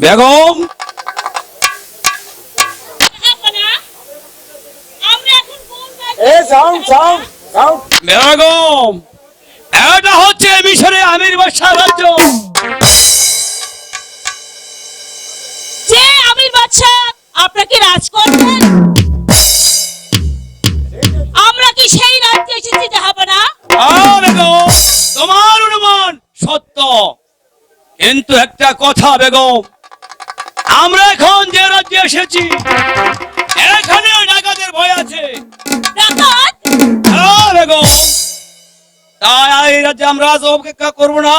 বেগম বেগম এটা হচ্ছে মিশরে আমির বাদশাহ রাজ্য যে আমির বাচ্চা আপনাকে রাজ করবেন আমরা কি সেই রাজ্যে এসেছি জাহাপনা? বেগম তোমার অনুমান সত্য। কিন্তু একটা কথা বেগম আমরা এখন যে রাজ্যে এসেছি এখানে ডাকাতের ভয় আছে। হ্যাঁ তাই এই রাজ্যে আমরা আজ অপেক্ষা করব না।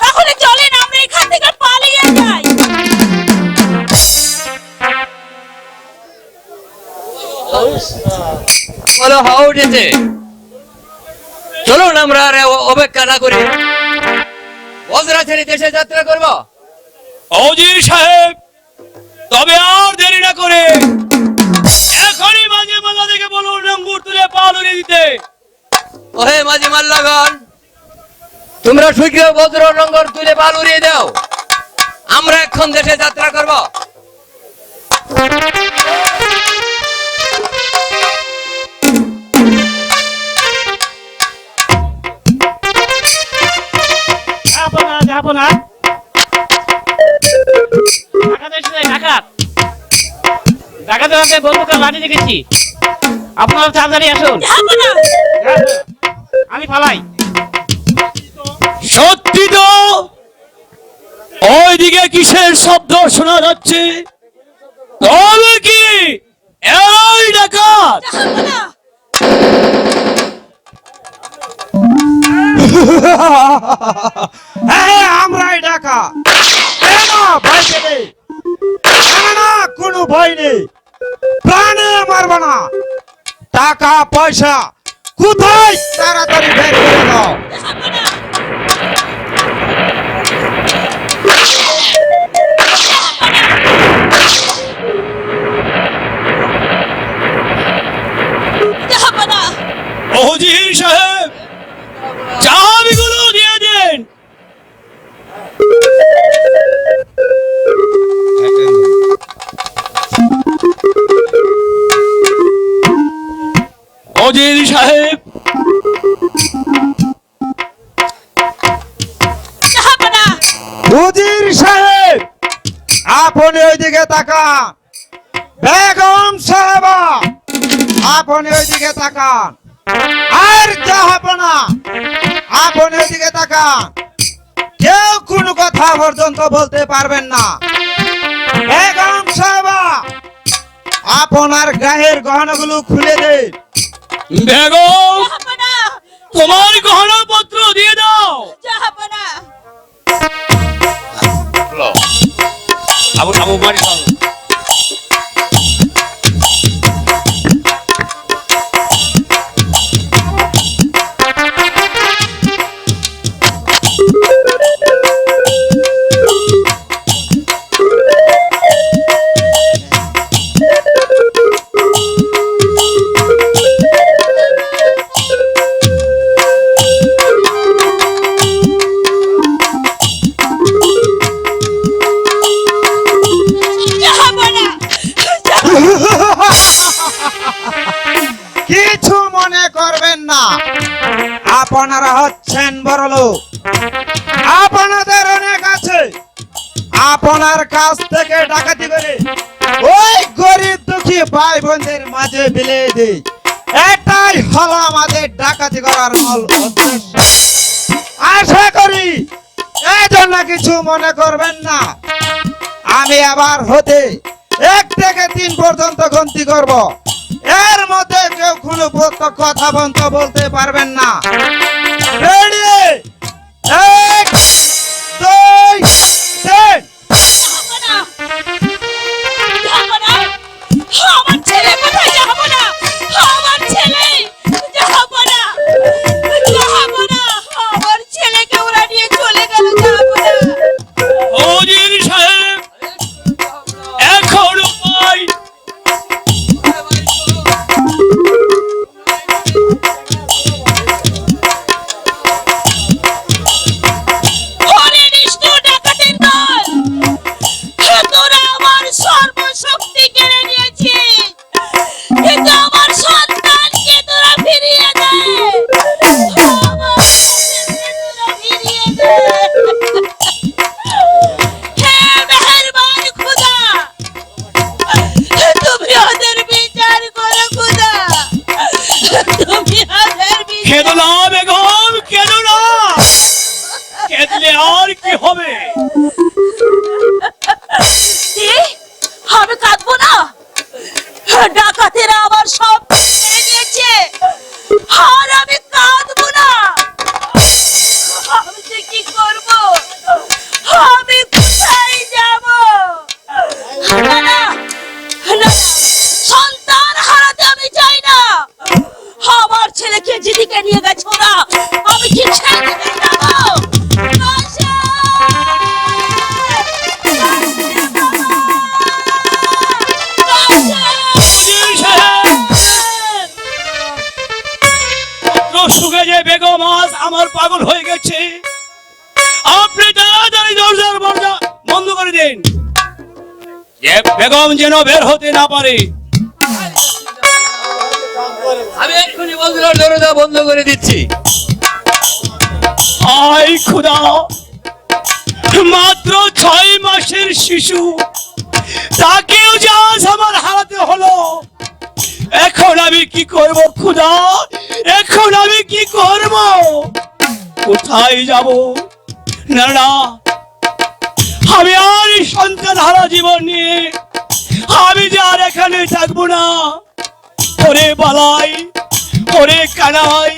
তাহলে চলেন আমরা এখান থেকে পালিয়ে যাই। বলো হাওয়া উঠেছে। চলুন আমরা আর অপেক্ষা না করি। বজরা ছেড়ে দেশে যাত্রা করব। অজির সাহেব তবে আর দেরি না করে। এখনই মাঝে মালা থেকে বলুন রঙ্গুর তুলে পাল উড়িয়ে দিতে। ওহে মাঝি মাল্লাগণ তোমরা শীঘ্র বজ্র রঙ্গর তুলে পাল উড়িয়ে দাও। আমরা এখন দেশে যাত্রা করব। যাব না। ঢাকাতে হাতে বন্ধুকে লাঠি দেখেছি। আপনারা তাড়াতাড়ি আসুন। আমি ফালাই। সত্যি তো ওইদিকে কিসের শব্দ শোনা যাচ্ছে? তবে কি? এই ডাকাত! আমরাই কেন ভয় পেলে। না, না কোনো ভয় নেই। প্রাণে মারব না। টাকা পয়সা কোথায়? তাড়াতাড়ি বের করে দাও। আপনার গায়ের গহনাগুলো খুলে দে। তোমার গহনা দিই এটাই হলো আমাদের ডাকাতি করার মূল উদ্দেশ্য। আশা করি এই জন্য কিছু মনে করবেন না। আমি আবার হতে এক থেকে তিন পর্যন্ত গন্তি করব। এর মধ্যে কেউ কোনো কথা বন্ধ বলতে পারবেন না। এক গেছে আপনি তাড়াতাড়ি দরজার বর্জা বন্ধ করে দিন। যে বেগম যেন বের হতে না পারে। আমি এক্ষুনি বন্ধুরা দরজা বন্ধ করে দিচ্ছি। হাই খুদা। মাত্র ছয় মাসের শিশু। তাকেও যে আজ আমার হারাতে হলো। এখন আমি কি করব খুদা? এখন আমি কি করব? কোথায় যাব? না না আমি আর সন্তান হারা জীবন নিয়ে আমি যে আর এখানে থাকব না। ওরে বালাই, ওরে কানাই,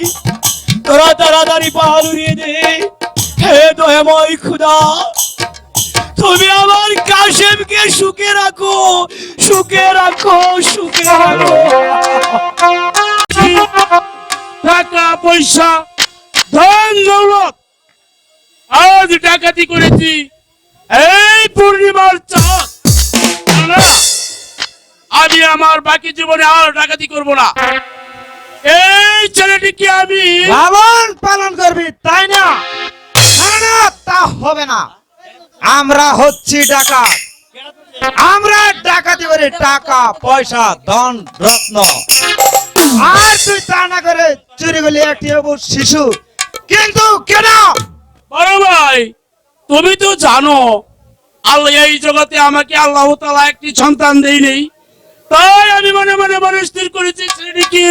তোরা তাড়াতাড়ি পাহাড় উড়িয়ে দে। হে দয়াময় খুদা, তুমি আমার কাশেমকে সুখে রাখো সুখে রাখো সুখে রাখো। টাকা, পয়সা ধন আজ ডাকাতি করেছি। এই পূর্ণিমার আমি আমার বাকি জীবনে আর ডাকাতি করব না। এই ছেলেটিকে আমি লালন পালন করবি তাই না না, তা হবে না। আমরা হচ্ছি ডাকাত। আমরা ডাকাতি করি টাকা পয়সা ধন রত্ন। আর তুই তা না করে চুরি করলি একটি শিশু। কিন্তু কেন? বড় ভাই তুমি তো জানো আল্লাহ এই জগতে আমাকে আল্লাহ তালা একটি সন্তান দেই নেই তাই আমি মনে মনে মনে স্থির করেছি ছেলেটিকে।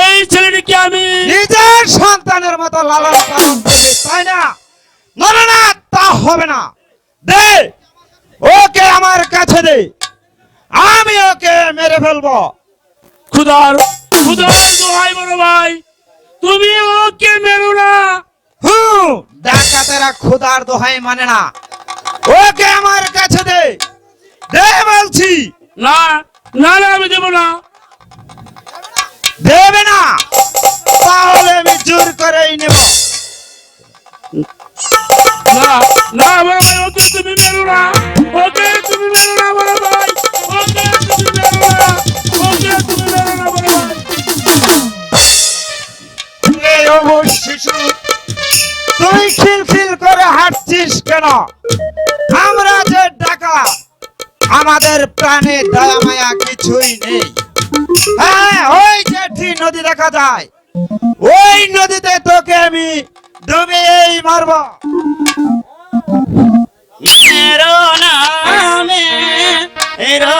এই ছেলেটিকে আমি নিজের সন্তানের মতো লালন পালন করবি তাই না না না তা হবে না। দে ওকে আমার কাছে দে। আমি ওকে মেরে ফেলব। খুদার খুদার দোহাই বড় ভাই। তুমি ওকে মেরো না। হুম ডাকাতেরা খুদার দোহাই মানে না। ওকে আমার কাছে দে। দে বলছি। না না না আমি দেবো না। দেবে না। তাহলে আমি জোর করেই নেব। না না বড় ভাই ওকে তুমি মেরো না। ওকে তুমি মেরো না বড় ভাই। ওকে তুমি মেরো না। ওকে তুমি মেরো না বড় তুই খিলখিল করে হাঁটছিস কেন? আমরা যে ডাকা, আমাদের প্রাণে দয়া মায়া কিছুই নেই। হ্যাঁ ওই জেঠি নদী দেখা যায়। ওই নদীতে তোকে আমি ডুবিয়েই মারবো। মেরো নামে মেরো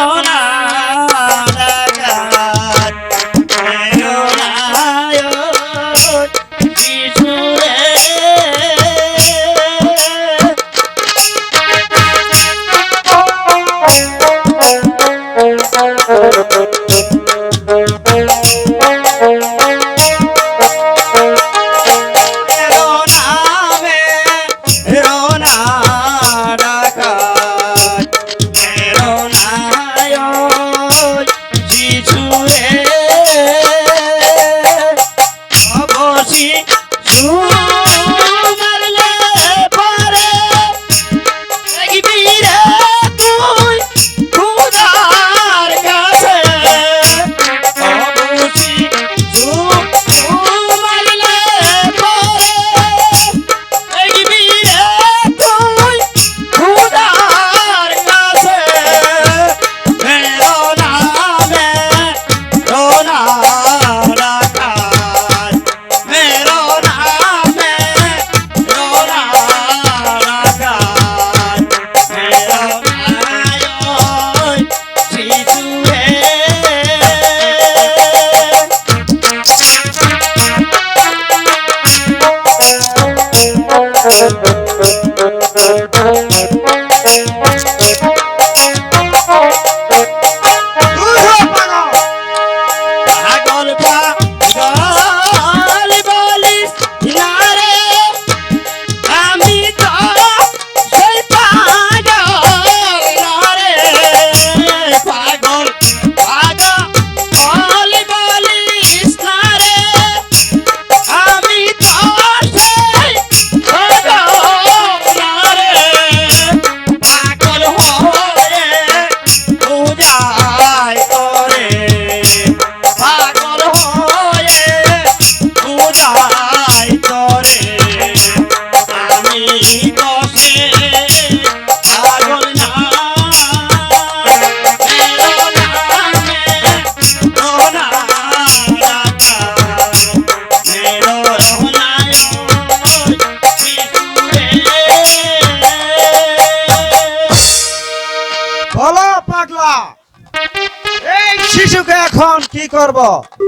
কি করব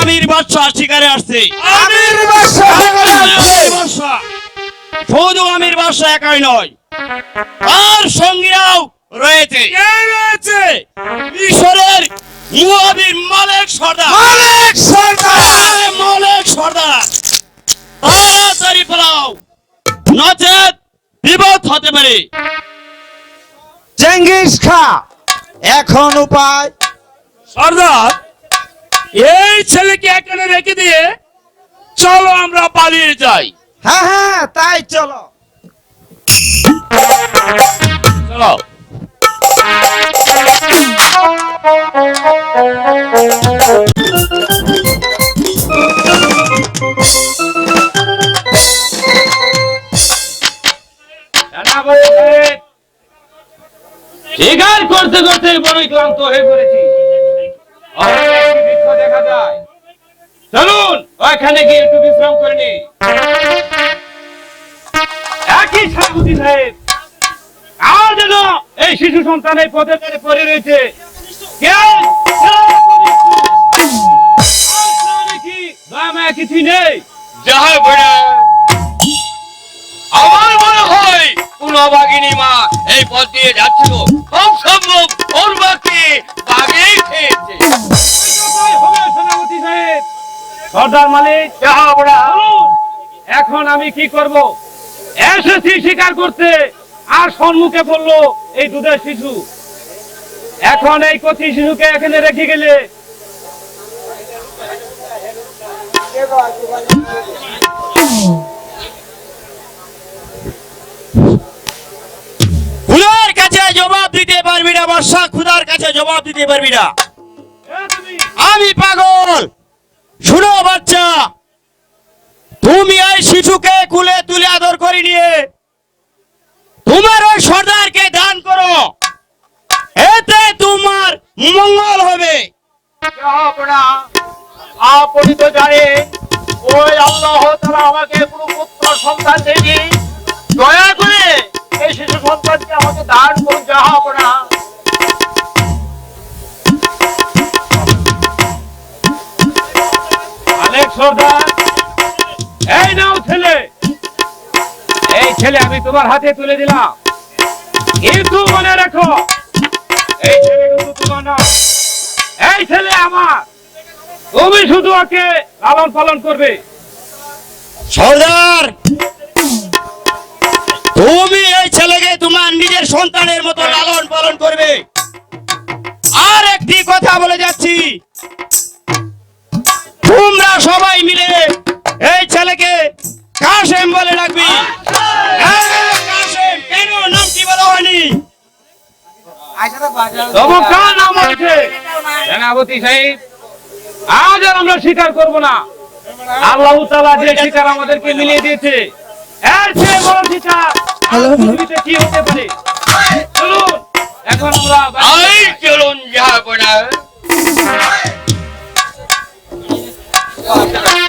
আমির বাদশাহ শিকারে আসছে। আমির বাদশাহ শিকারে আসছে। শুধু আমির বাদশাহ একাই নয় আর সঙ্গীরাও রয়েছে। কে রয়েছে? মিশরের মুয়াবির মালিক সর্দার। মালিক সরকার মালিক সর্দার। তাড়াতাড়ি পালাও। নচেত বিপদ হতে পারে। চেঙ্গিস খা। এখন উপায়। সর্দার এই ছেলেকে এখানে রেখে দিয়ে চলো আমরা পালিয়ে যাই। হ্যাঁ হ্যাঁ তাই চলো। চলো। শিকার করতে করতে বড়ই ক্লান্ত হয়ে পড়েছি। চলুন, ওইখানে গিয়ে একটু বিশ্রাম করে নি একই সাবুদি সাহেব আর যেন এই শিশু সন্তান এই পথে পড়ে রয়েছে? কিছুই নেই। যাহা আমার মনে হয় কোন বাগিনী মা এই পথ দিয়ে যাচ্ছিল খুব সম্ভব ওর বাকি বাগেই খেয়েছে সর্দার মালিক এখন আমি কি করব? এসেছি স্বীকার করতে আর সম্মুখে পড়ল এই দুধের শিশু। এখন এই কচি শিশুকে এখানে রেখে গেলে না বর্ষা খুদার কাছে জবাব দিতে পারবি না। আমি পাগল। শুনো বাচ্চা, তুমি এই শিশুকে কুলে তুলে আদর করে নিয়ে, তোমার ওই সর্দারকে দান করো। এতে তোমার মঙ্গল হবে। আপনি তো আমাকে দয়া করে এই শিশু সন্তানকে আমাকে দান করুন যাহা আপনারা এই নাও ছেলে। এই ছেলে, আমি তোমার হাতে তুলে দিলাম। কিন্তু মনে রাখো, এই ছেলে কিন্তু তোমার না এই ছেলে আমার। তুমি শুধু ওকে লালন পালন করবে। সর্দার! তুমি এই ছেলেকে তোমার নিজের সন্তানের মতো লালন পালন করবে। আর একটি কথা বলে যাচ্ছি। তোমরা সবাই মিলে এই ছেলেকে কাশেম বলে ডাকবি। হ্যাঁ, বলা হয়নি? নাম আজ আর আমরা স্বীকার করব না। আল্লাহ যে শিকার আমাদেরকে মিলিয়ে দিয়েছে এর চেয়ে বড় শিকার কি হতে পারে? চলুন এখন আমরা চলুন আল্লাহ